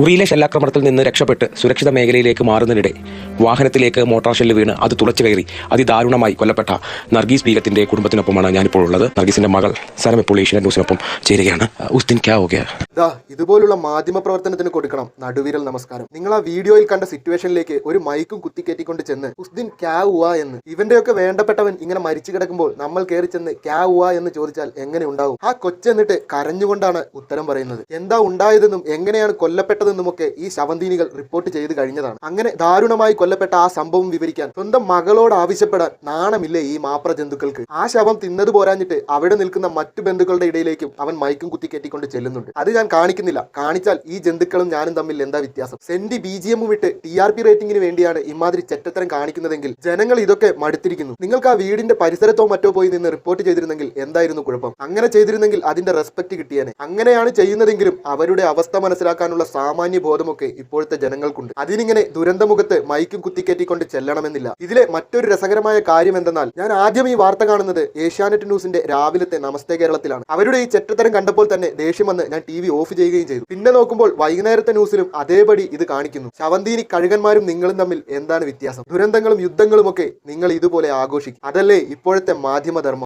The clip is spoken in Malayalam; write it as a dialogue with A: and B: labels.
A: ഉറിയിലെ ഷെല്ലാക്രമണത്തിൽ നിന്ന് രക്ഷപ്പെട്ട് സുരക്ഷിത മേഖലയിലേക്ക് മാറുന്നതിനിടെ വാഹനത്തിലേക്ക് മോട്ടോർ ഷെല്ല് വീണ് അത് തുളച്ചു കയറി അതിദാരുണമായി കൊല്ലപ്പെട്ട നർഗീസ് ബീഗത്തിന്റെ കുടുംബത്തിനൊപ്പമാണ് ഞാനിപ്പോൾ ഉള്ളത് നർഗീസിന്റെ മകൾ സനം ഇപ്പോൾ ഏഷ്യൻ ന്യൂസിനൊപ്പം ചേരുകയാണ്. ഉസ്തിൻ ക്യാ
B: ഇതുപോലുള്ള മാധ്യമ പ്രവർത്തനത്തിന് കൊടുക്കണം. നടുവിരൽ നമസ്കാരം. നിങ്ങൾ ആ വീഡിയോയിൽ കണ്ട സിറ്റുവേഷനിലേക്ക് ഒരു മൈക്കും കുത്തിക്കേറ്റിക്കൊണ്ട് ചെന്ന് ഉസ്ദിൻ ക്യാ ഉവ എന്ന്. ഇവന്റെയൊക്കെ വേണ്ടപ്പെട്ടവൻ ഇങ്ങനെ മരിച്ചു കിടക്കുമ്പോൾ നമ്മൾ കയറി ചെന്ന് ക്യാ ഉവ എന്ന് ചോദിച്ചാൽ എങ്ങനെ ഉണ്ടാവും? ആ കൊച്ചെന്നിട്ട് കരഞ്ഞുകൊണ്ടാണ് ഉത്തരം പറയുന്നത്. എന്താ ഉണ്ടായതെന്നും എങ്ങനെയാണ് കൊല്ലപ്പെട്ടതെന്നുമൊക്കെ ഈ ശവന്തീനികൾ റിപ്പോർട്ട് ചെയ്ത് കഴിഞ്ഞതാണ്. അങ്ങനെ ദാരുണമായി കൊല്ലപ്പെട്ട ആ സംഭവം വിവരിക്കാൻ സ്വന്തം മകളോട് ആവശ്യപ്പെടാൻ നാണമില്ലേ ഈ മാപ്ര ജന്തുക്കൾക്ക്? ആ ശവം തിന്നത് പോരാഞ്ഞിട്ട് അവിടെ നിൽക്കുന്ന മറ്റു ബന്ധുക്കളുടെ ഇടയിലേക്കും അവൻ മയക്കും കുത്തി കെട്ടിക്കൊണ്ട് ചെല്ലുന്നുണ്ട്. അത് ഞാൻ കാണിക്കുന്നില്ല. കാണിച്ചാൽ ഈ ജന്തുക്കളും ഞാനും തമ്മിൽ എന്താ വ്യത്യാസം? സെന്റി ബി ജി എമ്മും വിട്ട് ടി ആർ പി റേറ്റിംഗിന് വേണ്ടിയാണ് ഇമാതിരി ചെറ്റത്തരം കാണിക്കുന്നതെങ്കിൽ ജനങ്ങൾ ഇതൊക്കെ മടുത്തിരിക്കുന്നു. നിങ്ങൾക്ക് ആ വീടിന്റെ പരിസരത്തോ മറ്റോ പോയി നിന്ന് റിപ്പോർട്ട് ചെയ്തിരുന്നെങ്കിൽ എന്തായിരുന്നു കുഴപ്പം? അങ്ങനെ ചെയ്തിരുന്നെങ്കിൽ അതിന്റെ റെസ്പെക്ട് കിട്ടിയേനെ. അങ്ങനെയാണ് ചെയ്യുന്നതെങ്കിലും അവരുടെ അവസ്ഥ മനസ്സിലാക്കാനുള്ള സാമാന്യ ബോധമൊക്കെ ഇപ്പോഴത്തെ ജനങ്ങൾക്കുണ്ട്. അതിനിങ്ങനെ ദുരന്തമുഖത്ത് മൈക്കും കുത്തിക്കയറ്റിക്കൊണ്ട് ചെല്ലണമെന്നില്ല. ഇതിലെ മറ്റൊരു രസകരമായ കാര്യം എന്തെന്നാൽ ഞാൻ ആദ്യം ഈ വാർത്ത കാണുന്നത് ഏഷ്യാനെറ്റ് ന്യൂസിന്റെ രാവിലത്തെ നമസ്തേ കേരളത്തിലാണ്. അവരുടെ ഈ ചെറ്റത്തരം കണ്ടപ്പോൾ തന്നെ ദേഷ്യം വന്ന് ഞാൻ ടി ഓഫ് ചെയ്യുകയും ചെയ്തു. പിന്നെ നോക്കുമ്പോൾ വൈകുന്നേരത്തെ ന്യൂസിലും അതേപടി ഇത് കാണിക്കുന്നു. ശവന്തീനി കഴുകന്മാരും നിങ്ങളും തമ്മിൽ എന്താണ് വ്യത്യാസം? ദുരന്തങ്ങളും യുദ്ധങ്ങളും ഒക്കെ നിങ്ങൾ ഇതുപോലെ ആഘോഷിക്കും. അതല്ലേ ഇപ്പോഴത്തെ മാധ്യമധർമ്മം?